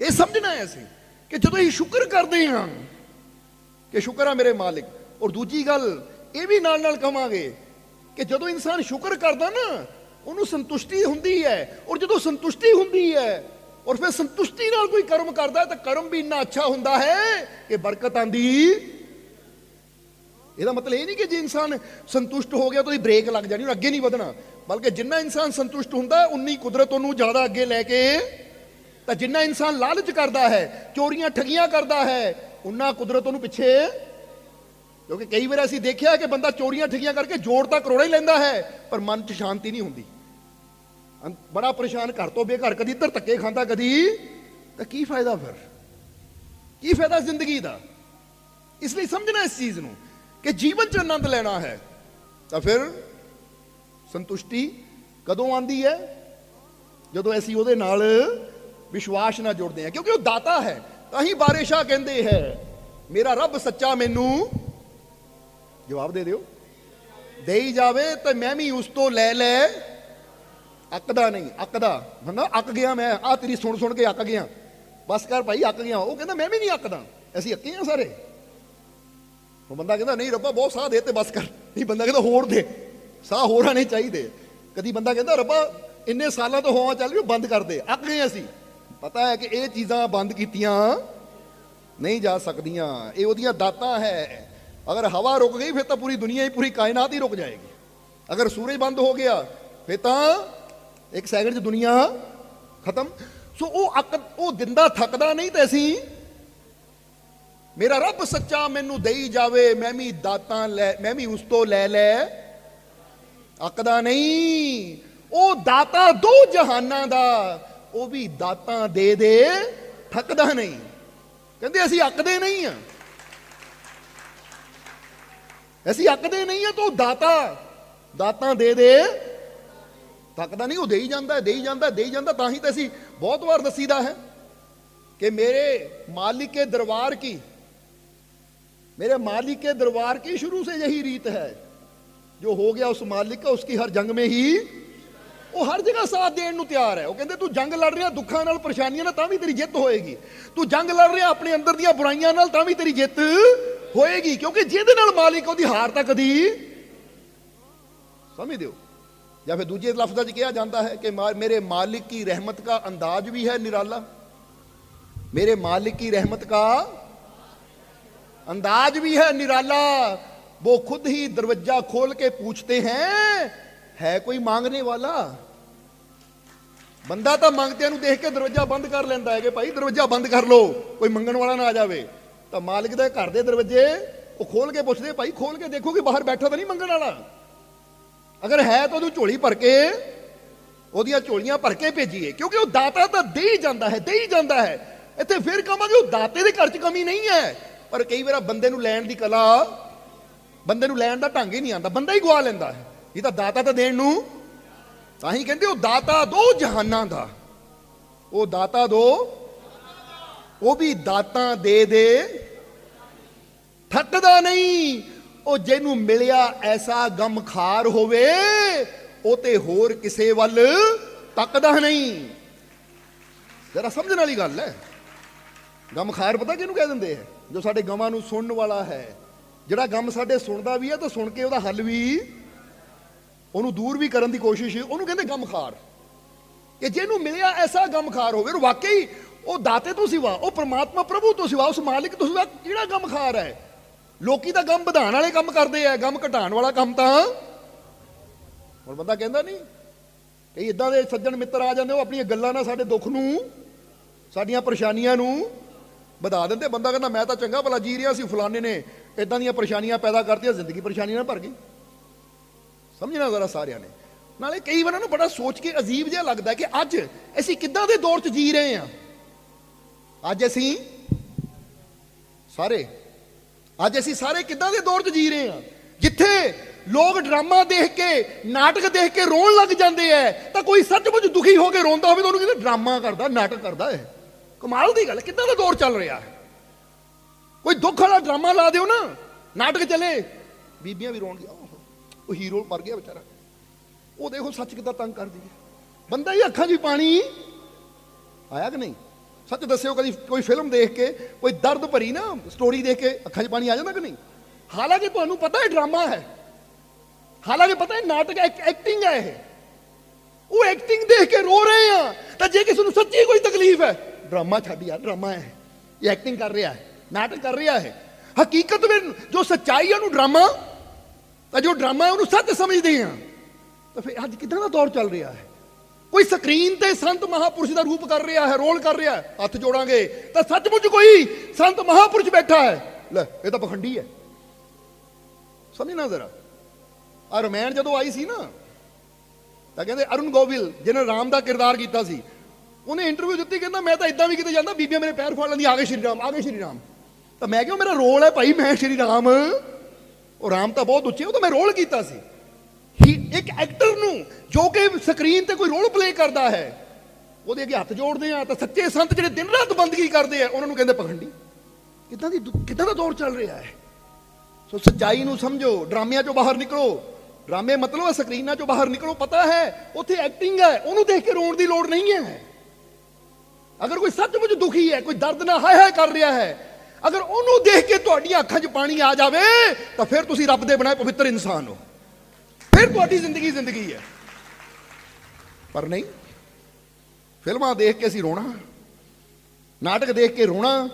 ਇਹ ਸਮਝਣਾ ਹੈ ਅਸੀਂ ਕਿ ਜਦੋਂ ਅਸੀਂ ਸ਼ੁਕਰ ਕਰਦੇ ਹਾਂ ਕਿ ਸ਼ੁਕਰ ਆ ਮੇਰੇ ਮਾਲਿਕ, ਔਰ ਦੂਜੀ ਗੱਲ, ਇਹ ਵੀ ਨਾਲ ਨਾਲ ਕਵਾਂਗੇ ਕਿ ਜਦੋਂ ਇਨਸਾਨ ਸ਼ੁਕਰ ਕਰਦਾ ਨਾ, ਉਹਨੂੰ ਸੰਤੁਸ਼ਟੀ ਹੁੰਦੀ ਹੈ, ਔਰ ਜਦੋਂ ਸੰਤੁਸ਼ਟੀ ਹੁੰਦੀ ਹੈ, ਔਰ ਫਿਰ ਸੰਤੁਸ਼ਟੀ ਨਾਲ ਕੋਈ ਕਰਮ ਕਰਦਾ ਹੈ, ਤਾਂ ਕਰਮ ਵੀ ਇੰਨਾ ਅੱਛਾ ਹੁੰਦਾ ਹੈ ਕਿ ਬਰਕਤ ਆਂਦੀ ਇਹਦਾ ਮਤਲਬ ਇਹ ਨਹੀਂ ਕਿ ਜੇ ਇਨਸਾਨ ਸੰਤੁਸ਼ਟ ਹੋ ਗਿਆ ਤਾਂ ਉਹਦੀ ਬ੍ਰੇਕ ਲੱਗ ਜਾਣੀ ਉਹ ਅੱਗੇ ਨਹੀਂ ਵਧਣਾ, ਬਲਕਿ ਜਿੰਨਾ ਇਨਸਾਨ ਸੰਤੁਸ਼ਟ ਹੁੰਦਾ, ਉਨੀ ਕੁਦਰਤ ਉਹਨੂੰ ਜ਼ਿਆਦਾ ਅੱਗੇ ਲੈ ਕੇ ਤਾਂ ਜਿੰਨਾ ਇਨਸਾਨ ਲਾਲਚ ਕਰਦਾ ਹੈ, ਚੋਰੀਆਂ ਠਗੀਆਂ ਕਰਦਾ ਹੈ, ਉਨਾ ਕੁਦਰਤ ਉਹਨੂੰ ਪਿੱਛੇ ਕਿਉਂਕਿ ਕਈ ਵਾਰ ਅਸੀਂ ਦੇਖਿਆ ਕਿ ਬੰਦਾ ਚੋਰੀਆਂ ਠਗੀਆਂ ਕਰਕੇ ਜੋੜ ਤਾਂ ਕਰੋੜਾ ਹੀ ਲੈਂਦਾ ਹੈ, ਪਰ ਮਨ 'ਚ ਸ਼ਾਂਤੀ ਨਹੀਂ ਹੁੰਦੀ। ਬੜਾ ਪਰੇਸ਼ਾਨ ਘਰ ਤੋਂ ਬੇਘਰ, ਕਦੀ ਇੱਧਰ ਧੱਕੇ ਖਾਂਦਾ, ਕਦੀ ਤਾਂ ਕੀ ਫਾਇਦਾ ਫਿਰ? ਕੀ ਫਾਇਦਾ ਜ਼ਿੰਦਗੀ ਦਾ? ਇਸ ਲਈ ਸਮਝਣਾ ਇਸ ਚੀਜ਼ ਨੂੰ ਕਿ ਜੀਵਨ 'ਚ ਆਨੰਦ ਲੈਣਾ ਹੈ। ਤਾਂ ਫਿਰ ਸੰਤੁਸ਼ਟੀ ਕਦੋਂ ਆਂਦੀ ਹੈ? ਜਦੋਂ ਅਸੀਂ ਉਹਦੇ ਨਾਲ ਵਿਸ਼ਵਾਸ ਨਾਲ ਜੁੜਦੇ ਹਾਂ ਕਿਉਂਕਿ ਉਹ ਦਾਤਾ ਹੈ, ਤਾਂ ਹੀ ਬਾਰਿਸ਼ਾ ਕਹਿੰਦੇ ਹੈ, ਮੇਰਾ ਰੱਬ ਸੱਚਾ ਮੈਨੂੰ ਜਵਾਬ ਦੇ ਦਿਓ। ਦੇਈ ਜਾਵੇ ਤਾਂ ਮੈਂ ਵੀ ਉਸ ਤੋਂ ਲੈ ਲੈ। ਅੱਕਦਾ ਨਹੀਂ, ਅੱਕਦਾ ਹਨਾ ਅੱਕ ਗਿਆ ਮੈਂ ਆ ਤੇਰੀ ਸੁਣ ਸੁਣ ਕੇ ਅੱਕ ਗਿਆ। ਬਸ ਕਰ ਭਾਈ, ਅੱਕ ਗਿਆ। ਉਹ ਕਹਿੰਦਾ, ਮੈਂ ਵੀ ਨਹੀਂ ਅੱਕਦਾ, ਅਸੀਂ ਅੱਕੇ ਆ ਸਾਰੇ। ਉਹ ਬੰਦਾ ਕਹਿੰਦਾ, ਨਹੀਂ ਰੱਬਾ, ਬਹੁਤ ਸਾਹ ਦੇ ਤੇ ਬਸ ਕਰ। ਨਹੀਂ, ਬੰਦਾ ਕਹਿੰਦਾ, ਹੋਰ ਦੇ। ਸਾਹ ਹੋਰ ਆਣੇ ਚਾਹੀਦੇ। ਕਦੀ ਬੰਦਾ ਕਹਿੰਦਾ, ਰੱਬਾ, ਇੰਨੇ ਸਾਲਾਂ ਤੋਂ ਹੋਵਾਂ ਚੱਲ ਰਹੀ, ਉਹ ਬੰਦ ਕਰ ਦੇ। ਅੱਕ ਗਏ ਅਸੀਂ। ਪਤਾ ਹੈ ਕਿ ਇਹ ਚੀਜ਼ਾਂ ਬੰਦ ਕੀਤੀਆਂ ਨਹੀਂ ਜਾ ਸਕਦੀਆਂ। ਇਹ ਉਹਦੀਆਂ ਦਾਤਾਂ ਹੈ। ਅਗਰ ਹਵਾ ਰੁਕ ਗਈ, ਫਿਰ ਤਾਂ ਪੂਰੀ ਦੁਨੀਆ ਹੀ ਪੂਰੀ ਕਾਇਨਾਤ ਹੀ ਰੁਕ ਜਾਏਗੀ। ਅਗਰ ਸੂਰਜ ਬੰਦ ਹੋ ਗਿਆ, ਫਿਰ ਤਾਂ ਇੱਕ ਸੈਕਿੰਡ 'ਚ ਦੁਨੀਆ ਖਤਮ। ਸੋ ਉਹ ਅੱਕ, ਉਹ ਦਿੰਦਾ ਥੱਕਦਾ ਨਹੀਂ ਤੇ ਅਸੀਂ, ਮੇਰਾ ਰੱਬ ਸੱਚਾ ਮੈਨੂੰ ਦੇਈ ਜਾਵੇ, ਮੈਂ ਵੀ ਦਾਤਾਂ ਲੈ, ਮੈਂ ਵੀ ਉਸ ਤੋਂ ਲੈ ਲੈ। ਅੱਕਦਾ ਨਹੀਂ। ਉਹ ਦਾਤਾ ਦੋ ਜਹਾਨਾਂ ਦਾ ਉਹ ਵੀ ਦਾਤਾਂ ਦੇ ਦੇ ਥੱਕਦਾ ਨਹੀਂ ਕਹਿੰਦੇ ਅਸੀਂ ਅੱਕਦੇ ਨਹੀਂ ਆ ਅਸੀਂ ਅੱਕਦੇ ਨਹੀਂ ਆ ਤਾਂ ਉਹ ਦਾਤਾ ਦਾਤਾਂ ਦੇ ਦੇ ਥੱਕਦਾ ਨਹੀਂ ਉਹ ਦੇਈ ਜਾਂਦਾ ਦੇਈ ਜਾਂਦਾ ਦੇਈ ਜਾਂਦਾ ਤਾਂ ਹੀ ਤਾਂ ਅਸੀਂ ਬਹੁਤ ਵਾਰ ਦਸੀਦਾ ਹੈ कि मेरे मालिक के दरबार की मेरे मालिक के दरबार की शुरू से यही रीत है जो हो गया उस मालिक का उसकी हर जंग में ही ਉਹ ਹਰ ਜਗ੍ਹਾ ਸਾਥ ਦੇਣ ਨੂੰ ਤਿਆਰ ਹੈ ਉਹ ਕਹਿੰਦੇ ਤੂੰ ਜੰਗ ਲੜ ਰਿਹਾ ਦੁੱਖਾਂ ਨਾਲ ਪਰੇਸ਼ਾਨੀਆਂ ਨਾਲ ਤਾਂ ਵੀ ਤੇਰੀ ਜਿੱਤ ਹੋਏਗੀ ਤੂੰ ਜੰਗ ਲੜ ਰਿਹਾ ਆਪਣੇ ਅੰਦਰ ਦੀਆਂ ਬੁਰਾਈਆਂ ਨਾਲ ਤਾਂ ਵੀ ਤੇਰੀ ਜਿੱਤ ਹੋਏਗੀ ਕਿਉਂਕਿ ਜਿਹਦੇ ਨਾਲ ਮਾਲਿਕ ਉਹਦੀ ਹਾਰ ਤਾਂ ਕਦੀ ਸਮਝ ਦਿਓ ਜਾਂ ਫਿਰ ਦੂਜੇ ਲਫ਼ਜ਼ਾਂ 'ਚ ਕਿਹਾ ਜਾਂਦਾ ਹੈ ਕਿ ਮਾ- ਮੇਰੇ ਮਾਲਿਕ ਕੀ ਰਹਿਮਤ का अंदाज भी है निराला मेरे मालिक की रहमत का अंदाज भी है निराला वो खुद ही दरवाजा खोल के पूछते हैं है कोई मांगने वाला ਬੰਦਾ ਤਾਂ ਮੰਗਤਿਆਂ ਨੂੰ ਦੇਖ ਕੇ ਦਰਵਾਜ਼ਾ ਬੰਦ ਕਰ ਲੈਂਦਾ ਹੈ ਕਿ ਭਾਈ, ਦਰਵਾਜ਼ਾ ਬੰਦ ਕਰ ਲਓ, ਕੋਈ ਮੰਗਣ ਵਾਲਾ ਨਾ ਆ ਜਾਵੇ। ਤਾਂ ਮਾਲਕ ਦੇ ਘਰ ਦੇ ਦਰਵਾਜ਼ੇ, ਉਹ ਖੋਲ ਕੇ ਪੁੱਛਦੇ, ਭਾਈ ਖੋਲ ਕੇ ਦੇਖੋ ਕਿ ਬਾਹਰ ਬੈਠਾ ਤਾਂ ਨਹੀਂ ਮੰਗਣ ਵਾਲਾ? ਅਗਰ ਹੈ ਤਾਂ ਉਹਨੂੰ ਝੋਲੀ ਭਰ ਕੇ, ਉਹਦੀਆਂ ਝੋਲੀਆਂ ਭਰ ਕੇ ਭੇਜੀਏ, ਕਿਉਂਕਿ ਉਹ ਦਾਤਾ ਤਾਂ ਦੇ ਹੀ ਜਾਂਦਾ ਹੈ ਦੇ ਹੀ ਜਾਂਦਾ ਹੈ। ਇੱਥੇ ਫਿਰ ਕਹਾਂਗੇ, ਉਹ ਦਾਤੇ ਦੇ ਘਰ 'ਚ ਕਮੀ ਨਹੀਂ ਹੈ। ਪਰ ਕਈ ਵਾਰ ਬੰਦੇ ਨੂੰ ਲੈਣ ਦੀ ਕਲਾ, ਬੰਦੇ ਨੂੰ ਲੈਣ ਦਾ ਢੰਗ ਹੀ ਨਹੀਂ ਆਉਂਦਾ, ਬੰਦਾ ਹੀ ਗਵਾ ਲੈਂਦਾ ਹੈ। ਇਹ ਤਾਂ ਦਾਤਾ ਤਾਂ ਦੇਣ ਨੂੰ ਤਾਂ ਹੀ ਕਹਿੰਦੇ ਉਹ ਦਾਤਾ ਦੋ ਜਹਾਨਾਂ ਦਾ। ਉਹ ਦਾਤਾ ਦੋ, ਉਹ ਵੀ ਦਾਤਾਂ ਦੇ ਦੇ। ਥੱਕਦਾ ਨਹੀਂ, ਉਹ ਜਿਹਨੂੰ ਮਿਲਿਆ ਐਸਾ ਗਮਖਾਰ ਹੋਵੇ, ਉਹ ਤੇ ਹੋਰ ਕਿਸੇ ਵੱਲ ਤੱਕਦਾ ਨਹੀਂ। ਜਰਾ ਸਮਝਣ ਵਾਲੀ ਗੱਲ ਹੈ। ਗਮਖਾਰ ਪਤਾ ਕਿਹਨੂੰ ਕਹਿ ਦਿੰਦੇ ਹੈ ਜੋ ਸਾਡੇ ਗਮਾਂ ਨੂੰ ਸੁਣਨ ਵਾਲਾ ਹੈ। ਜਿਹੜਾ ਗਮ ਸਾਡੇ ਸੁਣਦਾ ਵੀ ਹੈ ਤਾਂ ਸੁਣ ਕੇ ਉਹਦਾ ਹੱਲ ਵੀ ਉਹਨੂੰ ਦੂਰ ਵੀ ਕਰਨ ਦੀ ਕੋਸ਼ਿਸ਼ ਉਹਨੂੰ ਕਹਿੰਦੇ ਗਮਖਾਰ ਇਹ ਜਿਹਨੂੰ ਮਿਲਿਆ ਐਸਾ ਗਮਖਾਰ ਹੋਵੇ, ਉਹ ਵਾਕਈ ਉਹ ਦਾਤੇ ਤੋਂ ਸਿਵਾ, ਉਹ ਪ੍ਰਮਾਤਮਾ ਪ੍ਰਭੂ ਤੋਂ ਸਿਵਾ, ਉਸ ਮਾਲਿਕ ਤੋਂ ਸਿਵਾ ਕਿਹੜਾ ਗਮਖਾਰ ਹੈ? ਲੋਕੀ ਤਾਂ ਗਮ ਵਧਾਉਣ ਵਾਲੇ ਕੰਮ ਕਰਦੇ ਆ, ਗਮ ਘਟਾਉਣ ਵਾਲਾ ਕੰਮ ਤਾਂ। ਹੁਣ ਬੰਦਾ ਕਹਿੰਦਾ ਨਹੀਂ, ਕਈ ਇਦਾਂ ਦੇ ਸੱਜਣ ਮਿੱਤਰ ਆ ਜਾਂਦੇ, ਉਹ ਆਪਣੀਆਂ ਗੱਲਾਂ ਨਾਲ ਸਾਡੇ ਦੁੱਖ ਨੂੰ, ਸਾਡੀਆਂ ਪਰੇਸ਼ਾਨੀਆਂ ਨੂੰ ਵਧਾ ਦਿੰਦੇ। ਬੰਦਾ ਕਹਿੰਦਾ, ਮੈਂ ਤਾਂ ਚੰਗਾ ਭਲਾ ਜੀ ਰਿਹਾ ਸੀ, ਫਲਾਣੇ ਨੇ ਇਦਾਂ ਦੀਆਂ ਪਰੇਸ਼ਾਨੀਆਂ ਪੈਦਾ ਕਰਤੀਆਂ, ਜ਼ਿੰਦਗੀ ਪਰੇਸ਼ਾਨੀਆਂ ਨਾਲ ਭਰ ਗਈ। ਸਮਝਣਾ ਜ਼ਰਾ ਸਾਰਿਆਂ ਨੇ। ਨਾਲੇ ਕਈ ਵਾਰ ਨਾ ਬੜਾ ਸੋਚ ਕੇ ਅਜੀਬ ਜਿਹਾ ਲੱਗਦਾ ਕਿ ਅੱਜ ਅਸੀਂ ਕਿੱਦਾਂ ਦੇ ਦੌਰ 'ਚ ਜੀ ਰਹੇ ਹਾਂ। ਅੱਜ ਅਸੀਂ ਸਾਰੇ ਅੱਜ ਅਸੀਂ ਸਾਰੇ ਕਿੱਦਾਂ ਦੇ ਦੌਰ 'ਚ ਜੀ ਰਹੇ ਹਾਂ। ਜਿੱਥੇ ਲੋਕ ਡਰਾਮਾ ਦੇਖ ਕੇ ਨਾਟਕ ਦੇਖ ਕੇ ਰੋਣ ਲੱਗ ਜਾਂਦੇ ਐ ਤਾਂ ਕੋਈ ਸੱਚਮੁੱਚ ਦੁਖੀ ਹੋ ਕੇ ਰੋਂਦਾ ਹੋਵੇ ਤਾਂ ਉਹਨੂੰ ਕਹਿੰਦੇ ਡਰਾਮਾ ਕਰਦਾ ਨਾਟਕ ਕਰਦਾ ਹੈ ਕਮਾਲ ਦੀ ਗੱਲ ਕਿੱਦਾਂ ਦਾ ਦੌਰ ਚੱਲ ਰਿਹਾ ਹੈ। ਕੋਈ ਦੁੱਖ ਵਾਲਾ ਡਰਾਮਾ ਲਾ ਦਿਓ ਨਾ ਨਾਟਕ ਚੱਲੇ ਬੀਬੀਆਂ ਵੀ ਰੋਣਗੀਆਂ। ਓਹ, ਉਹ ਹੀਰੋ ਮਰ ਗਿਆ ਵਿਚਾਰਾ। ਉਹ ਦੇਖੋ ਸੱਚ ਕਿੱਦਾਂ ਤੰਗ ਕਰਦੀ ਹੈ। ਬੰਦਾ ਹੀ ਅੱਖਾਂ 'ਚ ਪਾਣੀ। ਆਇਆ ਕਿ ਨਹੀਂ? ਸੱਚ ਦੱਸਿਓ ਕਦੀ ਕੋਈ ਫਿਲਮ ਦੇਖ ਕੇ, ਕੋਈ ਦਰਦ ਭਰੀ ਨਾ ਸਟੋਰੀ ਦੇਖ ਕੇ ਅੱਖਾਂ 'ਚ ਪਾਣੀ ਆ ਜਾਂਦਾ ਕਿ ਨਹੀਂ? ਹਾਲਾਂਕਿ ਤੁਹਾਨੂੰ ਪਤਾ ਹੈ ਡਰਾਮਾ ਹੈ। ਹਾਲਾਂਕਿ ਪਤਾ ਹੈ ਨਾਟਕ ਐਕਟਿੰਗ ਹੈ ਇਹ। ਉਹ ਐਕਟਿੰਗ ਦੇਖ ਕੇ ਰੋ ਰਹੇ ਆ ਤਾਂ ਜੇ ਕਿਸੇ ਨੂੰ ਸੱਚੀ ਕੋਈ ਤਕਲੀਫ ਹੈ ਡਰਾਮਾ ਛੱਡ ਯਾਰ ਡਰਾਮਾ ਹੈ। ਇਹ ਐਕਟਿੰਗ ਕਰ ਰਿਹਾ ਹੈ, ਨਾਟਕ ਕਰ ਰਿਹਾ ਹੈ। ਹਕੀਕਤ ਵਿੱਚ ਜੋ ਸੱਚਾਈ ਹੈ, ਉਹਨੂੰ ਡਰਾਮਾ ਤਾਂ ਜੋ ਡਰਾਮਾ ਉਹਨੂੰ ਸੱਚ ਸਮਝਦੇ ਆ ਤਾਂ ਫਿਰ ਅੱਜ ਕਿਦਾਂ ਦਾ ਦੌਰ ਚੱਲ ਰਿਹਾ ਹੈ? ਕੋਈ ਸਕਰੀਨ ਤੇ ਸੰਤ ਮਹਾਪੁਰਸ਼ ਦਾ ਰੂਪ ਕਰ ਰਿਹਾ ਹੈ, ਰੋਲ ਕਰ ਰਿਹਾ ਹੈ, ਹੱਥ ਜੋੜਾਂਗੇ, ਤਾਂ ਸੱਚਮੁੱਚ ਕੋਈ ਸੰਤ ਮਹਾਪੁਰਸ਼ ਬੈਠਾ ਹੈ। ਲੈ, ਇਹ ਤਾਂ ਪਖੰਡੀ ਹੈ। ਸਮਝਣਾ ਜ਼ਰਾ। ਆ ਰਮੈਣ ਜਦੋਂ ਆਈ ਸੀ ਨਾ, ਤਾਂ ਕਹਿੰਦੇ ਅਰੁਣ ਗੋਵਿਲ, ਜਿਹਨੇ ਰਾਮ ਦਾ ਕਿਰਦਾਰ ਕੀਤਾ ਸੀ, ਉਹਨੇ ਇੰਟਰਵਿਊ ਦਿੱਤੀ, ਕਹਿੰਦਾ ਮੈਂ ਤਾਂ ਇਦਾਂ ਵੀ ਕਿਤੇ ਜਾਂਦਾ, ਬੀਬੀਆਂ ਮੇਰੇ ਪੈਰ ਫੜ ਲੈਂਦੀ ਆ ਗਏ ਸ਼੍ਰੀ ਰਾਮ, ਆ ਗਏ ਸ਼੍ਰੀ ਰਾਮ। ਤਾਂ ਮੈਂ ਕਿਹਾ ਮੇਰਾ ਰੋਲ ਹੈ ਭਾਈ, ਮੈਂ ਸ਼੍ਰੀ ਰਾਮ। ਉਹ ਰਾਮ ਤਾਂ ਬਹੁਤ ਉੱਚੇ ਉਹ ਤਾਂ ਮੈਂ ਰੋਲ ਕੀਤਾ ਸੀ। ਹੀ ਇੱਕ ਐਕਟਰ ਨੂੰ, ਜੋ ਕਿ ਸਕਰੀਨ ਤੇ ਕੋਈ ਰੋਲ ਪਲੇ ਕਰਦਾ ਹੈ, ਉਹਦੇ ਅੱਗੇ ਹੱਥ ਜੋੜਦੇ ਆ, ਤਾਂ ਸੱਚੇ ਸੰਤ ਜਿਹੜੇ ਦਿਨ ਰਾਤ ਬੰਦਗੀ ਕਰਦੇ ਆ, ਉਹਨਾਂ ਨੂੰ ਕਹਿੰਦੇ ਪਖੰਡੀ। ਕਿੱਦਾਂ ਦੀ ਕਿੱਦਾਂ ਦਾ ਦੌਰ ਚੱਲ ਰਿਹਾ ਹੈ? ਸੋ ਸੱਚਾਈ ਨੂੰ ਸਮਝੋ, ਡਰਾਮਿਆਂ ਚੋਂ ਬਾਹਰ ਨਿਕਲੋ। ਡਰਾਮੇ ਮਤਲਬ ਹੈ ਸਕਰੀਨਾਂ ਚੋਂ ਬਾਹਰ ਨਿਕਲੋ, ਪਤਾ ਹੈ, ਉੱਥੇ ਐਕਟਿੰਗ ਹੈ, ਉਹਨੂੰ ਦੇਖ ਕੇ ਰੋਣ ਦੀ ਲੋੜ ਨਹੀਂ ਹੈ। ਅਗਰ ਕੋਈ ਸੱਚਮੁੱਚ ਦੁਖੀ ਹੈ, ਕੋਈ ਦਰਦ ਨਾਲ ਹਾਏ ਹਾਏ ਕਰ ਰਿਹਾ ਹੈ ਅਗਰ ਉਹਨੂੰ ਦੇਖ ਕੇ ਤੁਹਾਡੀਆਂ ਅੱਖਾਂ 'ਚ ਪਾਣੀ ਆ ਜਾਵੇ, ਤਾਂ ਫਿਰ ਤੁਸੀਂ ਰੱਬ ਦੇ ਬਣਾਏ ਪਵਿੱਤਰ ਇਨਸਾਨ ਹੋ। ਫਿਰ ਤੁਹਾਡੀ ਜ਼ਿੰਦਗੀ ਜ਼ਿੰਦਗੀ ਹੈ। ਪਰ ਨਹੀਂ, ਫਿਲਮਾਂ ਦੇਖ ਕੇ ਅਸੀਂ ਰੋਣਾ, ਨਾਟਕ ਦੇਖ ਕੇ ਰੋਣਾ,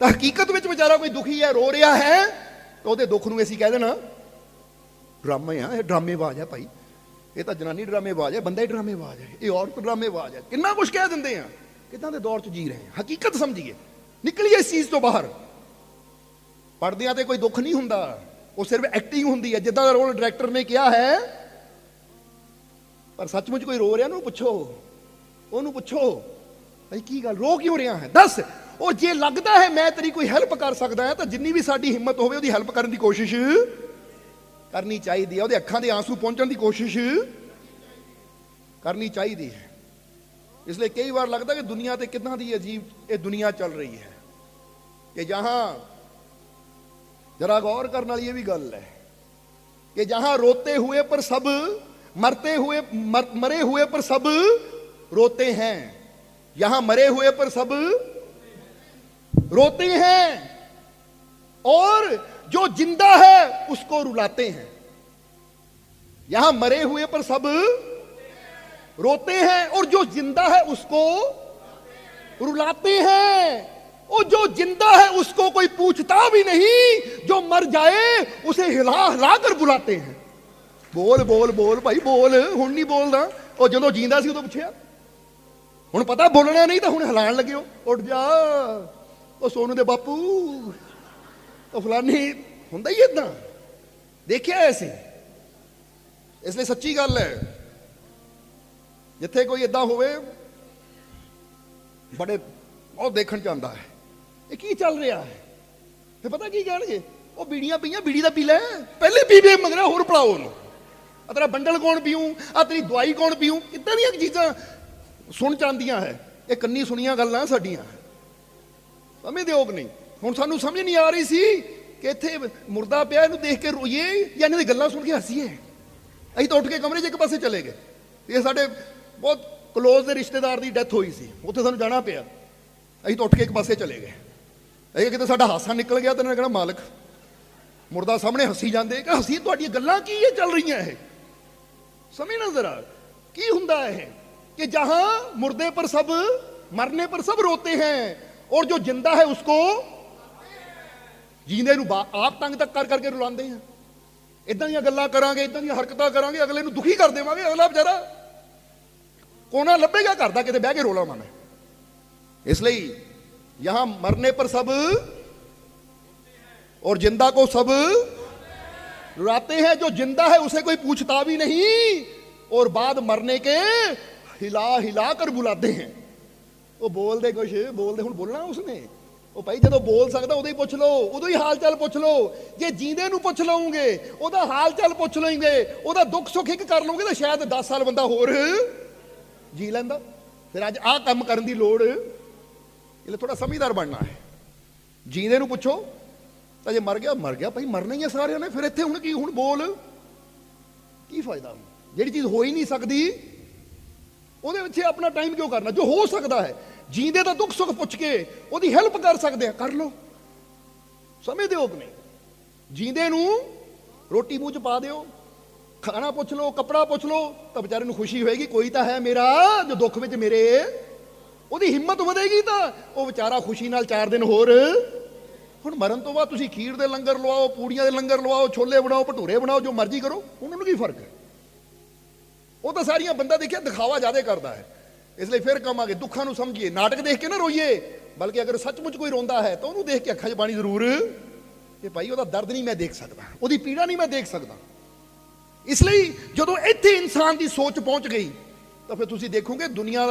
ਤਾਂ ਹਕੀਕਤ ਵਿੱਚ ਵਿਚਾਰਾ ਕੋਈ ਦੁਖੀ ਹੈ, ਰੋ ਰਿਹਾ ਹੈ, ਤਾਂ ਉਹਦੇ ਦੁੱਖ ਨੂੰ ਅਸੀਂ ਕਹਿ ਦੇਣਾ, ਡਰਾਮੇ ਆ, ਇਹ ਡਰਾਮੇਬਾਜ਼ ਹੈ ਭਾਈ। ਇਹ ਤਾਂ ਜਨਾਨੀ ਡਰਾਮੇਬਾਜ਼ ਹੈ, ਬੰਦਾ ਹੀ ਡਰਾਮੇਬਾਜ਼ ਹੈ, ਇਹ ਔਰਤ ਡਰਾਮੇਬਾਜ਼ ਹੈ। ਕਿੰਨਾ ਕੁਝ ਕਹਿ ਦਿੰਦੇ ਆ, ਕਿਦਾਂ ਦੇ ਦੌਰ 'ਚ ਜੀ ਰਹੇ ਹਾਂ ਹਕੀਕਤ ਸਮਝੀਏ, ਨਿਕਲੀਏ ਇਸ ਚੀਜ਼ ਤੋਂ ਬਾਹਰ। ਪਰਦਿਆਂ ਤੇ ਕੋਈ ਦੁੱਖ ਨਹੀਂ ਹੁੰਦਾ। ਉਹ ਸਿਰਫ ਐਕਟਿੰਗ ਹੁੰਦੀ ਹੈ। ਜਿੱਦਾਂ ਦਾ ਰੋਲ ਡਾਇਰੈਕਟਰ ਨੇ ਕਿਹਾ ਹੈ, ਪਰ ਸੱਚਮੁੱਚ ਕੋਈ ਰੋ ਰਿਹਾ ਨੂੰ ਪੁੱਛੋ। ਉਹਨੂੰ ਪੁੱਛੋ, ਭਾਈ ਕੀ ਗੱਲ, ਰੋ ਕਿਉਂ ਰਿਹਾ ਹੈ? ਦੱਸ, ਉਹ ਜੇ ਲੱਗਦਾ ਹੈ ਮੈਂ ਤੇਰੀ ਕੋਈ ਹੈਲਪ ਕਰ ਸਕਦਾ ਹਾਂ, ਤਾਂ ਜਿੰਨੀ ਵੀ ਸਾਡੀ ਹਿੰਮਤ ਹੋਵੇ, ਉਹਦੀ ਹੈਲਪ ਕਰਨ ਦੀ ਕੋਸ਼ਿਸ਼ ਕਰਨੀ ਚਾਹੀਦੀ ਹੈ। ਉਹਦੇ ਅੱਖਾਂ ਦੇ ਆਂਸੂ ਪਹੁੰਚਣ ਦੀ ਕੋਸ਼ਿਸ਼ ਕਰਨੀ ਚਾਹੀਦੀ ਹੈ। ਇਸ ਲਈ ਕਈ ਵਾਰ ਲੱਗਦਾ ਕਿ ਦੁਨੀਆ ਤੇ ਕਿੰਨਾ ਦੀ ਅਜੀਬ ਇਹ ਦੁਨੀਆ ਚੱਲ ਰਹੀ ਹੈ ਕਿ ਜਹਾਂ जरा गौर करने वाली भी गल है कि जहाँ रोते हुए पर सब मरते हुए मर, मरे हुए पर सब रोते हैं यहाँ मरे हुए पर सब रोते हैं और जो ज़िंदा है उसको रुलाते हैं। यहाँ मरे हुए पर सब रोते हैं और जो ज़िंदा है उसको रुलाते हैं। और जो जिंदा है उसको कोई पूछता भी नहीं जो मर जाए उसे हिला हिला कर बुलाते हैं ਬੋਲ ਬੋਲ ਬੋਲ ਭਾਈ ਬੋਲ ਹੁਣ ਨਹੀਂ ਬੋਲਦਾ ਉਹ ਜਦੋਂ ਜਿੰਦਾ ਸੀ ਉਦੋਂ ਪੁੱਛਿਆ ਹੁਣ ਪਤਾ ਬੋਲਣਾ ਨਹੀਂ ਤਾਂ ਹੁਣ ਹਿਲਾਣ ਲੱਗਿਓ ਉੱਠ ਜਾ ਉਹ ਸੋਨੂ ਦੇ ਬਾਪੂ ਉਹ ਫਲਾਨੀ ਹੁੰਦਾ ਹੀ ਇਦਾਂ ਦੇਖਿਆ ਐਸੀ ਇਸ ਲਈ ਸੱਚੀ ਗੱਲ ਹੈ ਜਿੱਥੇ ਕੋਈ ਇਦਾਂ ਹੋਵੇ ਬੜੇ ਉਹ ਦੇਖਣ ਚ ਆਉਂਦਾ ਹੈ ਇਹ ਕੀ ਚੱਲ ਰਿਹਾ? ਹੈ ਤੇ ਪਤਾ ਕੀ ਕਹਿਣਗੇ ਉਹ ਬੀੜੀਆਂ ਪਈਆਂ, ਬੀੜੀ ਦਾ ਪੀ ਲੈ ਪਹਿਲੇ ਪੀਵੇ ਮਗਰਾ ਹੋਰ ਪੜਾਓ ਉਹਨੂੰ। ਆ ਤੇਰਾ ਬੰਡਲ ਕੌਣ ਪੀਊ? ਆ ਤੇਰੀ ਦਵਾਈ ਕੌਣ ਪੀਊ? ਇਦਾਂ ਦੀਆਂ ਚੀਜ਼ਾਂ ਸੁਣ ਜਾਂਦੀਆਂ ਹੈ? ਇਹ ਕੰਨੀ ਸੁਣੀਆਂ ਗੱਲਾਂ ਸਾਡੀਆਂ। ਸਮਝਦੇ ਹੋ ਕਿ ਨਹੀਂ? ਹੁਣ ਸਾਨੂੰ ਸਮਝ ਨਹੀਂ ਆ ਰਹੀ ਸੀ ਕਿ ਇੱਥੇ ਮੁਰਦਾ ਪਿਆ, ਇਹਨੂੰ ਦੇਖ ਕੇ ਰੋਈਏ ਜਾਂ ਇਹਨਾਂ ਦੀ ਗੱਲਾਂ ਸੁਣ ਕੇ ਹੱਸੀਏ? ਅਸੀਂ ਤਾਂ ਉੱਠ ਕੇ ਕਮਰੇ 'ਚ ਇੱਕ ਪਾਸੇ ਚਲੇ ਗਏ। ਇਹ ਸਾਡੇ ਬਹੁਤ ਕਲੋਜ਼ ਦੇ ਰਿਸ਼ਤੇਦਾਰ ਦੀ ਡੈਥ ਹੋਈ ਸੀ। ਉੱਥੇ ਸਾਨੂੰ ਜਾਣਾ ਪਿਆ। ਅਸੀਂ ਤਾਂ ਉੱਠ ਕੇ ਇੱਕ ਪਾਸੇ ਚਲੇ ਗਏ। ਇਹ ਕਿਤੇ ਸਾਡਾ ਹਾਸਾ ਨਿਕਲ ਗਿਆ ਤੇ ਇਹਨਾਂ ਨੇ ਕਹਿਣਾ ਮਾਲਕ ਮੁਰਦਾ ਸਾਹਮਣੇ ਹੱਸੀ ਜਾਂਦੇ ਕਿ ਹੱਸੀ ਤੁਹਾਡੀਆਂ ਗੱਲਾਂ ਕੀ ਇਹ ਚੱਲ ਰਹੀਆਂ ਇਹ ਸਮਝਣਾ ਜ਼ਰਾ ਕੀ ਹੁੰਦਾ ਇਹ कि जहां मुर्दे पर सब मरने पर सब रोते हैं और जो जिंदा है उसको ਜੀਂਦੇ ਨੂੰ ਬਾ- ਆਪ ਤੰਗ ਤੱਕ ਕਰ ਕਰਕੇ ਰੁਲਾਉਂਦੇ ਆ ਇਦਾਂ ਦੀਆਂ ਗੱਲਾਂ ਕਰਾਂਗੇ ਇਦਾਂ ਦੀਆਂ ਹਰਕਤਾਂ ਕਰਾਂਗੇ ਅਗਲੇ ਨੂੰ ਦੁਖੀ ਕਰ ਦੇਵਾਂਗੇ ਅਗਲਾ ਵਿਚਾਰਾ ਕੋਨਾ ਲੱਭੇਗਾ ਘਰ ਦਾ ਕਿਤੇ ਬਹਿ ਕੇ ਰੋਲਾ ਮਾਨੇ ਇਸ ਲਈ ਯਹਾਂ ਮਰਨੇ ਪਰ ਸਭ और जिंदा को सब रुलाते हैं जो जिंदा है उसे कोई पूछता भी नहीं और बाद मरने के हिला हिला कर बुलाते हैं ਉਹ ਬੋਲਦੇ ਕੁਛ ਬੋਲਦੇ ਹੁਣ ਬੋਲਣਾ ਉਸਨੇ ਉਹ ਭਾਈ ਜਦੋਂ ਬੋਲ ਸਕਦਾ ਉਦੋਂ ਹੀ ਪੁੱਛ ਲਓ ਉਦੋਂ ਹੀ ਹਾਲ ਚਾਲ ਪੁੱਛ ਲਓ ਜੇ ਜੀਂਦੇ ਨੂੰ ਪੁੱਛ ਲਓਗੇ ਉਹਦਾ ਹਾਲ ਚਾਲ ਪੁੱਛ ਲਓਗੇ ਉਹਦਾ ਦੁੱਖ ਸੁੱਖ ਇੱਕ ਕਰ ਲਓਗੇ ਤਾਂ ਸ਼ਾਇਦ 10 ਸਾਲ ਬੰਦਾ ਹੋਰ ਜੀ ਲੈਂਦਾ ਫਿਰ ਅੱਜ ਆਹ ਕੰਮ ਕਰਨ ਦੀ ਲੋੜ ਇਹ ਲਈ ਥੋੜਾ ਸਮਝਦਾਰ ਬਣਨਾ ਹੈ ਜੀਂਦੇ ਨੂੰ ਪੁੱਛੋ ਤਾਂ ਜੇ ਮਰ ਗਿਆ ਮਰ ਗਿਆ ਭਾਈ ਮਰਨਾ ਹੀ ਹੈ ਸਾਰਿਆਂ ਨੇ ਫਿਰ ਇੱਥੇ ਹੁਣ ਕੀ ਹੁਣ ਬੋਲ ਕੀ ਫਾਇਦਾ ਜਿਹੜੀ ਚੀਜ਼ ਹੋ ਹੀ ਨਹੀਂ ਸਕਦੀ ਉਹਦੇ ਵਿੱਚ ਆਪਣਾ ਟਾਈਮ ਕਿਉਂ ਕਰਨਾ ਜੋ ਹੋ ਸਕਦਾ ਹੈ ਜੀਂਦੇ ਦਾ ਦੁੱਖ ਸੁੱਖ ਪੁੱਛ ਕੇ ਉਹਦੀ ਹੈਲਪ ਕਰ ਸਕਦੇ ਆ ਕਰ ਲਓ ਸਮਝਦੇ ਹੋ ਕਿ ਨਹੀਂ ਜੀਂਦੇ ਨੂੰ ਰੋਟੀ ਮੂੰਹ ਚ ਪਾ ਦਿਓ ਖਾਣਾ ਪੁੱਛ ਲਓ ਕੱਪੜਾ ਪੁੱਛ ਲਓ ਤਾਂ ਵਿਚਾਰੇ ਨੂੰ ਖੁਸ਼ੀ ਹੋਏਗੀ ਕੋਈ ਤਾਂ ਹੈ ਮੇਰਾ ਜੋ ਦੁੱਖ ਵਿੱਚ ਮੇਰੇ ਉਹਦੀ ਹਿੰਮਤ ਵਧੇਗੀ ਤਾਂ ਉਹ ਵਿਚਾਰਾ ਖੁਸ਼ੀ ਨਾਲ 4 ਦਿਨ ਹੋਰ। ਹੁਣ ਮਰਨ ਤੋਂ ਬਾਅਦ ਤੁਸੀਂ ਖੀਰ ਦੇ ਲੰਗਰ ਲਵਾਓ, ਪੂੜੀਆਂ ਦੇ ਲੰਗਰ ਲਵਾਓ, ਛੋਲੇ ਬਣਾਓ, ਭਟੂਰੇ ਬਣਾਓ, ਜੋ ਮਰਜ਼ੀ ਕਰੋ, ਉਹਨਾਂ ਨੂੰ ਕੀ ਫ਼ਰਕ ਹੈ? ਉਹ ਤਾਂ ਸਾਰੀਆਂ ਬੰਦਾ ਦੇਖਿਆ ਦਿਖਾਵਾ ਜ਼ਿਆਦਾ ਕਰਦਾ ਹੈ। ਇਸ ਲਈ ਫਿਰ ਕਹਾਂਗੇ, ਦੁੱਖਾਂ ਨੂੰ ਸਮਝੀਏ, ਨਾਟਕ ਦੇਖ ਕੇ ਨਾ ਰੋਈਏ। ਬਲਕਿ ਅਗਰ ਸੱਚਮੁੱਚ ਕੋਈ ਰੋਂਦਾ ਹੈ ਤਾਂ ਉਹਨੂੰ ਦੇਖ ਕੇ ਅੱਖਾਂ 'ਚ ਪਾਣੀ ਜ਼ਰੂਰ ਕਿ ਭਾਈ ਉਹਦਾ ਦਰਦ ਨਹੀਂ ਮੈਂ ਦੇਖ ਸਕਦਾ, ਉਹਦੀ ਪੀੜਾ ਨਹੀਂ ਮੈਂ ਦੇਖ ਸਕਦਾ। ਇਸ ਲਈ ਜਦੋਂ ਇੱਥੇ ਇਨਸਾਨ ਦੀ ਸੋਚ ਪਹੁੰਚ ਗਈ, ਤਾਂ ਫਿਰ ਤੁਸੀਂ ਦੇਖੋਗੇ ਦੁਨੀਆ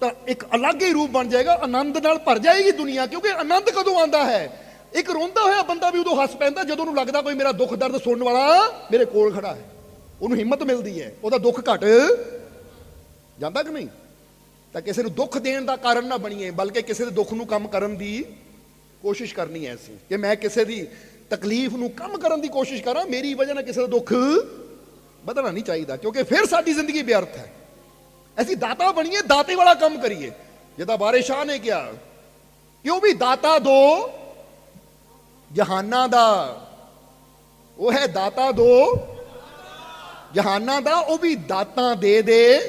ਤਾਂ ਇੱਕ ਅਲੱਗ ਹੀ ਰੂਪ ਬਣ ਜਾਏਗਾ, ਆਨੰਦ ਨਾਲ ਭਰ ਜਾਏਗੀ ਦੁਨੀਆ, ਕਿਉਂਕਿ ਆਨੰਦ ਕਦੋਂ ਆਉਂਦਾ ਹੈ? ਇੱਕ ਰੋਂਦਾ ਹੋਇਆ ਬੰਦਾ ਵੀ ਉਦੋਂ ਹੱਸ ਪੈਂਦਾ, ਜਦੋਂ ਉਹਨੂੰ ਲੱਗਦਾ ਕੋਈ ਮੇਰਾ ਦੁੱਖ ਦਰਦ ਸੁਣਨ ਵਾਲਾ ਮੇਰੇ ਕੋਲ ਖੜਾ ਹੈ। ਉਹਨੂੰ ਹਿੰਮਤ ਮਿਲਦੀ ਹੈ, ਉਹਦਾ ਦੁੱਖ ਘਟ। ਜਾਂਦਾ ਕਿ ਨਹੀਂ? ਤਾਂ ਕਿਸੇ ਨੂੰ ਦੁੱਖ ਦੇਣ ਦਾ ਕਾਰਨ ਨਾ ਬਣੀਏ, ਬਲਕਿ ਕਿਸੇ ਦੇ ਦੁੱਖ ਨੂੰ ਕੰਮ ਕਰਨ ਦੀ ਕੋਸ਼ਿਸ਼ ਕਰਨੀ ਹੈ ਅਸੀਂ। ਕਿ ਮੈਂ ਕਿਸੇ ਦੀ ਤਕਲੀਫ ਨੂੰ ਕੰਮ ਕਰਨ ਦੀ ਕੋਸ਼ਿਸ਼ ਕਰਾਂ, ਮੇਰੀ ਵਜ੍ਹਾ ਨਾਲ ਕਿਸੇ ਦਾ ਦੁੱਖ ਵਧਣਾ ਨਹੀਂ ਚਾਹੀਦਾ, ਕਿਉਂਕਿ ਫਿਰ ਸਾਡੀ ਜ਼ਿੰਦਗੀ ਵਿਅਰਥ ਹੈ। ਅਸੀਂ ਦਾਤਾ ਬਣੀਏ, ਦਾਤੇ ਵਾਲਾ ਕੰਮ ਕਰੀਏ। ਜਿੱਦਾਂ ਬਾਰੇ ਸ਼ਾਹ ਨੇ ਕਿਹਾ ਕਿ ਉਹ ਵੀ ਦਾਤਾ ਦੋ? ਜਹਾਨਾਂ ਦਾ, ਉਹ ਹੈ ਦਾਤਾ ਦੋ। ਜਹਾਨਾਂ ਦਾ, ਉਹ ਵੀ ਦਾਤਾਂ ਦੇ ਦੇ।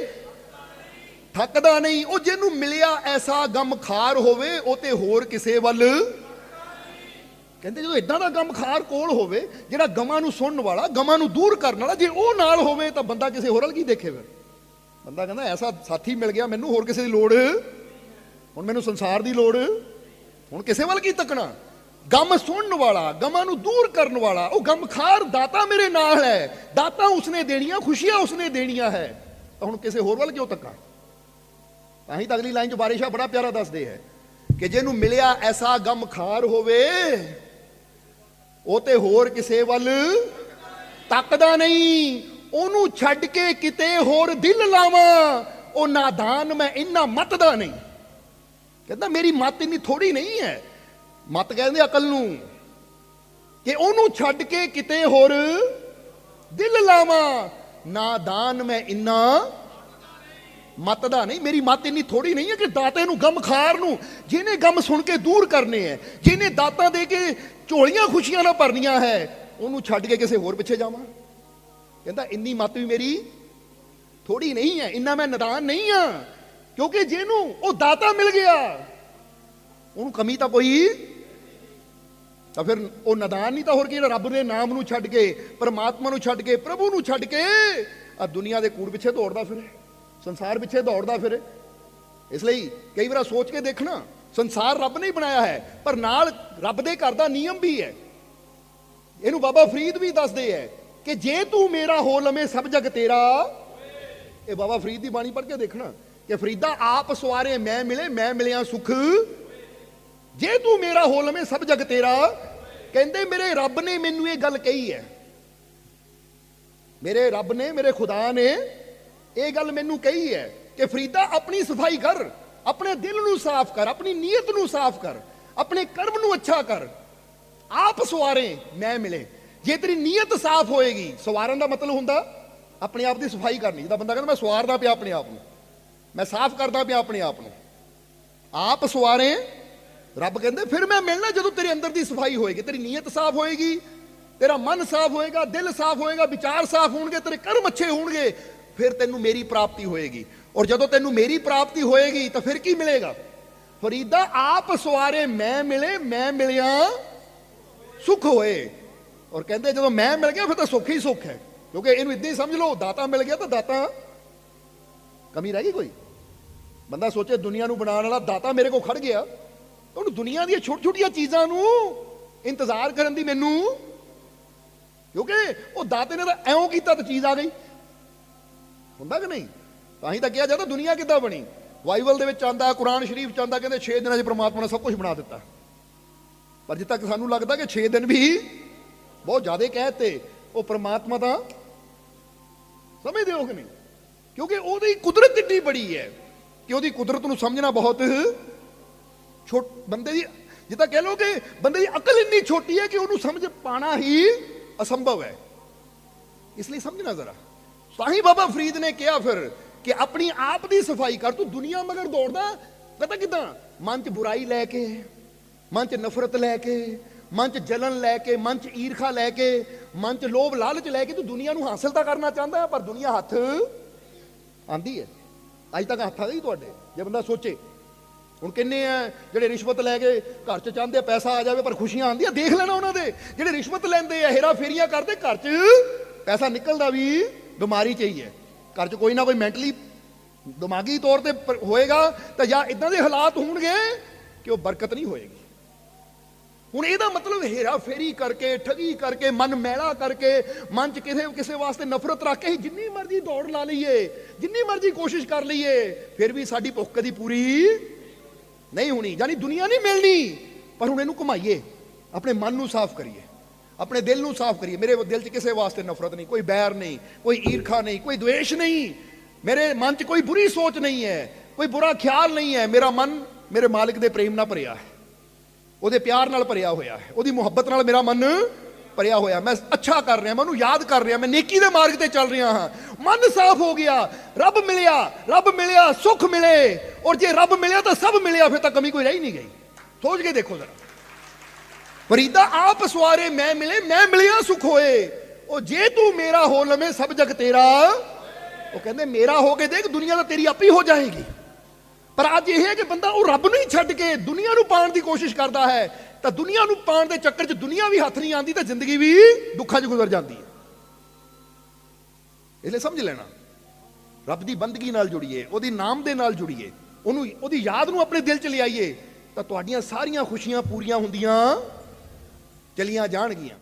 ਥੱਕਦਾ ਨਹੀਂ, ਉਹ ਜਿਹਨੂੰ ਮਿਲਿਆ ਐਸਾ ਗਮ ਖਾਰ ਹੋਵੇ, ਉਹ ਤੇ ਹੋਰ ਕਿਸੇ ਵੱਲ। ਕਹਿੰਦੇ ਜਦੋਂ ਇਦਾਂ ਦਾ ਗਮ ਖਾਰ ਕੋਲ ਹੋਵੇ, ਜਿਹੜਾ ਗਮਾਂ ਨੂੰ ਸੁਣਨ ਵਾਲਾ, ਗਮਾਂ ਨੂੰ ਦੂਰ ਕਰਨ ਵਾਲਾ, ਜੇ ਉਹ ਨਾਲ ਹੋਵੇ, ਤਾਂ ਬੰਦਾ ਕਿਸੇ ਹੋਰ ਵੱਲ ਕੀ ਦੇਖੇ ਫਿਰ? ਬੰਦਾ ਕਹਿੰਦਾ, ਐਸਾ ਸਾਥੀ ਮਿਲ ਗਿਆ, ਮੈਨੂੰ ਹੋਰ ਕਿਸੇ ਦੀ ਲੋੜ? ਹੁਣ ਮੈਨੂੰ ਸੰਸਾਰ ਦੀ ਲੋੜ। ਹੁਣ ਕਿਸੇ ਵੱਲ ਕੀ ਤੱਕਣਾ? ਗਮ ਸੁਣਨ ਵਾਲਾ, ਗਮਾਂ ਨੂੰ ਦੂਰ ਕਰਨ ਵਾਲਾ, ਉਹ ਗਮਖਾਰ ਦਾਤਾ ਮੇਰੇ ਨਾਲ ਹੈ। ਦਾਤਾ ਉਸਨੇ ਦੇਣੀਆਂ, ਖੁਸ਼ੀਆਂ ਉਸਨੇ ਦੇਣੀਆਂ ਹੈ। ਤਾਂ ਹੁਣ ਕਿਸੇ ਹੋਰ ਵੱਲ ਕਿਉਂ ਤੱਕਾਂ ਤਾਂ ਹੀ ਤਾਂ ਅਗਲੀ ਲਾਈਨ ਚ ਬਾਰਿਸ਼ਾ ਬੜਾ ਪਿਆਰਾ ਦੱਸਦੇ ਹੈ ਕਿ ਜਿਹਨੂੰ ਮਿਲਿਆ ਐਸਾ ਗਮਖਾਰ ਹੋਵੇ, ਉਹ ਤੇ ਹੋਰ ਕਿਸੇ ਵੱਲ ਤੱਕਦਾ ਨਹੀਂ। ਉਹਨੂੰ ਛੱਡ ਕੇ ਕਿਤੇ ਹੋਰ ਦਿਲ ਲਾਵਾਂ, ਉਹ ਨਾਦਾਨ ਮੈਂ ਇੰਨਾ ਮਤ ਦਾ ਨਹੀਂ। ਕਹਿੰਦਾ, ਮੇਰੀ ਮੱਤ ਇੰਨੀ ਥੋੜੀ ਨਹੀਂ ਹੈ। ਮੱਤ ਕਹਿੰਦੇ ਅਕਲ ਨੂੰ ਕਿ ਉਹਨੂੰ ਛੱਡ ਕੇ ਕਿਤੇ ਹੋਰ ਦਿਲ ਲਾਵਾਂ। ਨਾਦਾਨ ਮੈਂ ਇੰਨਾ ਮਤ ਦਾ ਨਹੀਂ। ਮੇਰੀ ਮੱਤ ਇੰਨੀ ਥੋੜੀ ਨਹੀਂ ਹੈ ਕਿ ਦਾਤੇ ਨੂੰ ਗਮ ਖਾਰ ਨੂੰ, ਜਿਹਨੇ ਗਮ ਸੁਣ ਕੇ ਦੂਰ ਕਰਨੇ ਹੈ, ਜਿਹਨੇ ਦਾਤਾਂ ਦੇ ਕੇ ਝੋਲੀਆਂ ਖੁਸ਼ੀਆਂ ਨਾਲ ਭਰਨੀਆਂ ਹੈ, ਉਹਨੂੰ ਛੱਡ ਕੇ ਕਿਸੇ ਹੋਰ ਪਿੱਛੇ ਜਾਵਾਂ। ਕਹਿੰਦਾ, ਇੰਨੀ ਮਤ ਵੀ ਮੇਰੀ ਥੋੜੀ ਨਹੀਂ ਹੈ, ਇੰਨਾ ਮੈਂ ਨਦਾਨ ਨਹੀਂ ਆ ਕਿਉਂਕਿ ਜਿਹਨੂੰ ਉਹ ਦਾਤਾ ਮਿਲ ਗਿਆ, ਉਹਨੂੰ ਕਮੀ ਤਾਂ ਕੋਈ ਤਾਂ ਫਿਰ ਉਹ ਨਦਾਨ ਨਹੀਂ ਤਾਂ ਹੋਰ ਕੀ ਰੱਬ ਦੇ ਨਾਮ ਨੂੰ ਛੱਡ ਕੇ, ਪਰਮਾਤਮਾ ਨੂੰ ਛੱਡ ਕੇ, ਪ੍ਰਭੂ ਨੂੰ ਛੱਡ ਕੇ ਆ ਦੁਨੀਆ ਦੇ ਕੂੜ ਪਿੱਛੇ ਦੌੜਦਾ ਫਿਰੇ, ਸੰਸਾਰ ਪਿੱਛੇ ਦੌੜਦਾ ਫਿਰੇ। ਇਸ ਲਈ ਕਈ ਵਾਰ ਸੋਚ ਕੇ ਦੇਖਣਾ, ਸੰਸਾਰ ਰੱਬ ਨੇ ਹੀ ਬਣਾਇਆ ਹੈ, ਪਰ ਨਾਲ ਰੱਬ ਦੇ ਘਰ ਦਾ ਨਿਯਮ ਵੀ ਹੈ। ਇਹਨੂੰ ਬਾਬਾ ਫਰੀਦ ਵੀ ਦੱਸਦੇ ਹੈ ਕਿ ਜੇ ਤੂੰ ਮੇਰਾ ਹੋ ਲਵੇਂ ਸਭ ਜਗ ਤੇਰਾ। ਇਹ ਬਾਬਾ ਫਰੀਦ ਦੀ ਬਾਣੀ ਪੜ੍ਹ ਕੇ ਦੇਖਣਾ ਕਿ ਫਰੀਦਾ ਆਪ ਸਵਾਰੇ ਮੈਂ ਮਿਲੇ, ਮੈਂ ਮਿਲਿਆ ਸੁਖ। ਜੇ ਤੂੰ ਮੇਰਾ ਹੋ ਲਵੇਂ ਸਭ ਜਗ ਤੇਰਾ, ਕਹਿੰਦੇ ਮੇਰੇ ਰੱਬ ਨੇ ਮੈਨੂੰ ਇਹ ਗੱਲ ਕਹੀ ਹੈ। ਮੇਰੇ ਰੱਬ ਨੇ, ਮੇਰੇ ਖੁਦਾ ਨੇ ਇਹ ਗੱਲ ਮੈਨੂੰ ਕਹੀ ਹੈ ਕਿ ਫਰੀਦਾ ਆਪਣੀ ਸਫ਼ਾਈ ਕਰ, ਆਪਣੇ ਦਿਲ ਨੂੰ ਸਾਫ਼ ਕਰ, ਆਪਣੀ ਨੀਅਤ ਨੂੰ ਸਾਫ਼ ਕਰ, ਆਪਣੇ ਕਰਮ ਨੂੰ ਅੱਛਾ ਕਰ। ਆਪ ਸਵਾਰੇ, ਮੈਂ ਮਿਲੇ। ਜੇ ਤੇਰੀ ਨੀਅਤ ਸਾਫ਼ ਹੋਏਗੀ, ਸਵਾਰਨ ਦਾ ਮਤਲਬ ਹੁੰਦਾ ਆਪਣੇ ਆਪ ਦੀ ਸਫ਼ਾਈ ਕਰਨੀ। ਜਿਹਦਾ ਬੰਦਾ ਕਹਿੰਦਾ, ਮੈਂ ਸਵਾਰਦਾ ਪਿਆ ਆਪਣੇ ਆਪ ਨੂੰ। ਮੈਂ ਸਾਫ਼ ਕਰਦਾ ਪਿਆ ਆਪਣੇ ਆਪ ਨੂੰ। ਆਪ ਸਵਾਰੇ, ਰੱਬ ਕਹਿੰਦੇ, ਫਿਰ ਮੈਂ ਮਿਲਣਾ ਜਦੋਂ ਤੇਰੇ ਅੰਦਰ ਦੀ ਸਫ਼ਾਈ ਹੋਏਗੀ। ਤੇਰੀ ਨੀਅਤ ਸਾਫ਼ ਹੋਏਗੀ, ਤੇਰਾ ਮਨ ਸਾਫ਼ ਹੋਏਗਾ, ਦਿਲ ਸਾਫ਼ ਹੋਏਗਾ, ਵਿਚਾਰ ਸਾਫ਼ ਹੋਣਗੇ, ਤੇਰੇ ਕਰਮ ਅੱਛੇ ਹੋਣਗੇ, ਫਿਰ ਤੈਨੂੰ ਮੇਰੀ ਪ੍ਰਾਪਤੀ ਹੋਏਗੀ। ਔਰ ਜਦੋਂ ਤੈਨੂੰ ਮੇਰੀ ਪ੍ਰਾਪਤੀ ਹੋਏਗੀ, ਤਾਂ ਫਿਰ ਕੀ ਮਿਲੇਗਾ? ਫਰੀਦਾ, ਆਪ ਸਵਾਰੇ, ਮੈਂ ਮਿਲੇ, ਮੈਂ ਮਿਲਿਆ, ਸੁਖ ਹੋਏ। ਔਰ ਕਹਿੰਦੇ ਜਦੋਂ ਮੈਂ ਮਿਲ ਗਿਆ, ਫਿਰ ਤਾਂ ਸੁੱਖ ਹੀ ਸੁੱਖ ਹੈ। ਕਿਉਂਕਿ ਇਹਨੂੰ ਇਦਾਂ ਹੀ ਸਮਝ ਲਓ, ਦਾਤਾ ਮਿਲ ਗਿਆ ਤਾਂ ਦਾਤਾ। ਕਮੀ ਰਹਿ ਗਈ ਕੋਈ? ਬੰਦਾ ਸੋਚੇ ਦੁਨੀਆ ਨੂੰ ਬਣਾਉਣ ਵਾਲਾ ਦਾਤਾ ਮੇਰੇ ਕੋਲ ਖੜ ਗਿਆ। ਤਾਂ ਉਹਨੂੰ ਦੁਨੀਆ ਦੀਆਂ ਛੋਟੀ ਛੋਟੀਆਂ ਚੀਜ਼ਾਂ ਨੂੰ ਇੰਤਜ਼ਾਰ ਕਰਨ ਦੀ ਮੈਨੂੰ ਕਿਉਂਕਿ ਉਹ ਦਾਤੇ ਨੇ ਤਾਂ ਐਉਂ ਕੀਤਾ ਤਾਂ ਚੀਜ਼ ਆ ਗਈ। ਹੁੰਦਾ ਕਿ ਨਹੀਂ? ਤਾਂ ਹੀ ਤਾਂ ਕਿਹਾ ਜਾਂਦਾ ਦੁਨੀਆ ਕਿੱਦਾਂ ਬਣੀ? ਬਾਈਬਲ ਦੇ ਵਿੱਚ ਆਂਦਾ ਕੁਰਾਨ ਸ਼ਰੀਫ ਚ ਆਂਦਾ ਕਹਿੰਦੇ 6 ਦਿਨਾਂ 'ਚ ਪ੍ਰਮਾਤਮਾ ਨੇ ਸਭ ਕੁਝ ਬਣਾ ਦਿੱਤਾ। ਪਰ ਜਿੱਦ ਤੱਕ ਸਾਨੂੰ ਲੱਗਦਾ ਕਿ 6 ਦਿਨ ਵੀ ਬਹੁਤ ਜ਼ਿਆਦਾ ਕਹਿਤੇ ਉਹ ਪ੍ਰਮਾਤਮਾ ਤਾਂ ਸਮਝਦੇ ਹੋ ਕਿ ਨਹੀਂ? ਕਿਉਂਕਿ ਉਹਦੀ ਕੁਦਰਤ ਏਡੀ ਬੜੀ ਹੈ ਕਿ ਉਹਦੀ ਕੁਦਰਤ ਨੂੰ ਸਮਝਣਾ ਬਹੁਤ ਛੋਟ, ਬੰਦੇ ਦੀ, ਜਿੱਦਾਂ ਕਹਿ ਲਓ ਕਿ ਬੰਦੇ ਦੀ ਅਕਲ ਇੰਨੀ ਛੋਟੀ ਹੈ ਕਿ ਉਹਨੂੰ ਸਮਝ ਪਾਣਾ ਹੀ ਅਸੰਭਵ ਹੈ। ਇਸ ਲਈ ਸਮਝਣਾ ਜ਼ਰਾ। ਸਾਹੀ ਬਾਬਾ ਫਰੀਦ ਨੇ ਕਿਹਾ ਫਿਰ ਕਿ ਆਪਣੀ ਆਪ ਦੀ ਸਫ਼ਾਈ ਕਰ, ਤੂੰ ਦੁਨੀਆ ਮਗਰ ਦੌੜਦਾ, ਪਤਾ ਕਿਦਾਂ? ਮਨ 'ਚ ਬੁਰਾਈ ਲੈ ਕੇ, ਮਨ 'ਚ ਨਫ਼ਰਤ ਲੈ ਕੇ ਮਨ 'ਚ ਜਲਨ ਲੈ ਕੇ ਮਨ 'ਚ ਈਰਖਾ ਲੈ ਕੇ ਮਨ 'ਚ ਲੋਭ ਲਾਲਚ ਲੈ ਕੇ ਤੂੰ ਦੁਨੀਆ ਨੂੰ ਹਾਸਲ ਤਾਂ ਕਰਨਾ ਚਾਹੁੰਦਾ ਪਰ ਦੁਨੀਆ ਹੱਥ ਆਂਦੀ ਹੈ। ਅੱਜ ਤੱਕ ਹੱਥ ਆ ਗਈ ਤੁਹਾਡੇ, ਜੇ ਬੰਦਾ ਸੋਚੇ। ਹੁਣ ਕਿੰਨੇ ਆ ਜਿਹੜੇ ਰਿਸ਼ਵਤ ਲੈ ਕੇ ਘਰ 'ਚ ਚਾਹੁੰਦੇ ਆ, ਪੈਸਾ ਆ ਜਾਵੇ ਪਰ ਖੁਸ਼ੀਆਂ ਆਉਂਦੀਆਂ, ਦੇਖ ਲੈਣਾ ਉਹਨਾਂ ਦੇ। ਜਿਹੜੇ ਰਿਸ਼ਵਤ ਲੈਂਦੇ ਆ, ਹੇਰਾ ਫੇਰੀਆਂ ਕਰਦੇ, ਘਰ 'ਚ ਪੈਸਾ ਨਿਕਲਦਾ ਵੀ ਬਿਮਾਰੀ 'ਚ ਹੀ ਹੈ। ਘਰ 'ਚ ਕੋਈ ਨਾ ਕੋਈ ਮੈਂਟਲੀ ਦਿਮਾਗੀ ਤੌਰ ਤੇ ਹੋਏਗਾ ਤਾਂ ਜਾਂ ਇਦਾਂ ਦੇ ਹਾਲਾਤ ਹੋਣਗੇ ਕਿ ਉਹ ਬਰਕਤ ਨਹੀਂ ਹੋਏਗੀ। ਹੁਣ ਇਹਦਾ ਮਤਲਬ ਹੇਰਾ ਫੇਰੀ ਕਰਕੇ, ਠਗੀ ਕਰਕੇ, ਮਨ ਮੈਲਾ ਕਰਕੇ, ਮਨ 'ਚ ਕਿਸੇ ਕਿਸੇ ਵਾਸਤੇ ਨਫ਼ਰਤ ਰੱਖ ਕੇ ਜਿੰਨੀ ਮਰਜ਼ੀ ਦੌੜ ਲਾ ਲਈਏ, ਜਿੰਨੀ ਮਰਜ਼ੀ ਕੋਸ਼ਿਸ਼ ਕਰ ਲਈਏ, ਫਿਰ ਵੀ ਸਾਡੀ ਭੁੱਖ ਕਦੀ ਪੂਰੀ ਨਹੀਂ ਹੋਣੀ, ਯਾਨੀ ਦੁਨੀਆ ਨਹੀਂ ਮਿਲਣੀ। ਪਰ ਹੁਣ ਇਹਨੂੰ ਘੁਮਾਈਏ, ਆਪਣੇ ਮਨ ਨੂੰ ਸਾਫ਼ ਕਰੀਏ, ਆਪਣੇ ਦਿਲ ਨੂੰ ਸਾਫ਼ ਕਰੀਏ। ਮੇਰੇ ਦਿਲ 'ਚ ਕਿਸੇ ਵਾਸਤੇ ਨਫ਼ਰਤ ਨਹੀਂ, ਕੋਈ ਬੈਰ ਨਹੀਂ, ਕੋਈ ਈਰਖਾ ਨਹੀਂ, ਕੋਈ ਦੁਸ਼ਮਣ ਨਹੀਂ। ਮੇਰੇ ਮਨ 'ਚ ਕੋਈ ਬੁਰੀ ਸੋਚ ਨਹੀਂ ਹੈ, ਕੋਈ ਬੁਰਾ ਖਿਆਲ ਨਹੀਂ ਹੈ। ਮੇਰਾ ਮਨ ਮੇਰੇ ਮਾਲਕ ਦੇ ਪ੍ਰੇਮ ਨਾਲ ਭਰਿਆ ਹੈ। ਉਹਦੇ ਪਿਆਰ ਨਾਲ ਭਰਿਆ ਹੋਇਆ ਹੈ। ਉਹਦੀ ਮੁਹੱਬਤ ਨਾਲ ਮੇਰਾ ਮਨ ਭਰਿਆ ਹੋਇਆ ਮੈਂ ਅੱਛਾ ਕਰ ਰਿਹਾ, ਮੈਂ ਉਹਨੂੰ ਯਾਦ ਕਰ ਰਿਹਾ, ਮੈਂ ਨੇਕੀ ਦੇ ਮਾਰਗ ਤੇ ਚੱਲ ਰਿਹਾ ਹਾਂ। ਮਨ ਸਾਫ਼ ਹੋ ਗਿਆ, ਰੱਬ ਮਿਲਿਆ ਰੱਬ ਮਿਲਿਆ, ਸੁੱਖ ਮਿਲੇ। ਔਰ ਜੇ ਰੱਬ ਮਿਲਿਆ ਤਾਂ ਸਭ ਮਿਲਿਆ, ਫਿਰ ਤਾਂ ਕਮੀ ਕੋਈ ਰਹਿ ਹੀ ਨਹੀਂ ਗਈ। ਸੋਚ ਕੇ ਦੇਖੋ ਜ਼ਰਾ। ਫਰੀਦਾ ਆਪ ਸਵਾਰੇ ਮੈਂ ਮਿਲੇ, ਮੈਂ ਮਿਲਿਆ ਸੁਖ ਹੋਏ। ਉਹ ਜੇ ਤੂੰ ਮੇਰਾ ਹੋ ਲਵੇਂ ਸਭ ਜਗ ਤੇਰਾ। ਉਹ ਕਹਿੰਦੇ, ਮੇਰਾ ਹੋ ਕੇ ਦੇਖ, ਦੁਨੀਆ ਤਾਂ ਤੇਰੀ ਆਪੀ ਹੋ ਜਾਏਗੀ। ਪਰ ਅੱਜ ਇਹ ਹੈ ਕਿ ਬੰਦਾ ਉਹ ਰੱਬ ਨੂੰ ਹੀ ਛੱਡ ਕੇ ਦੁਨੀਆ ਨੂੰ ਪਾਉਣ ਦੀ ਕੋਸ਼ਿਸ਼ ਕਰਦਾ ਹੈ, ਤਾਂ ਦੁਨੀਆ ਨੂੰ ਪਾਉਣ ਦੇ ਚੱਕਰ 'ਚ ਦੁਨੀਆ ਵੀ ਹੱਥ ਨਹੀਂ ਆਉਂਦੀ, ਤਾਂ ਜ਼ਿੰਦਗੀ ਵੀ ਦੁੱਖਾਂ 'ਚ ਗੁਜ਼ਰ ਜਾਂਦੀ ਹੈ। ਇਸ ਲਈ ਸਮਝ ਲੈਣਾ, ਰੱਬ ਦੀ ਬੰਦਗੀ ਨਾਲ ਜੁੜੀਏ, ਉਹਦੇ ਨਾਮ ਦੇ ਨਾਲ ਜੁੜੀਏ, ਉਹਨੂੰ, ਉਹਦੀ ਯਾਦ ਨੂੰ ਆਪਣੇ ਦਿਲ 'ਚ ਲਿਆਈਏ, ਤਾਂ ਤੁਹਾਡੀਆਂ ਸਾਰੀਆਂ ਖੁਸ਼ੀਆਂ ਪੂਰੀਆਂ ਹੁੰਦੀਆਂ, ਚਲੀਆਂ ਜਾਣਗੀਆਂ।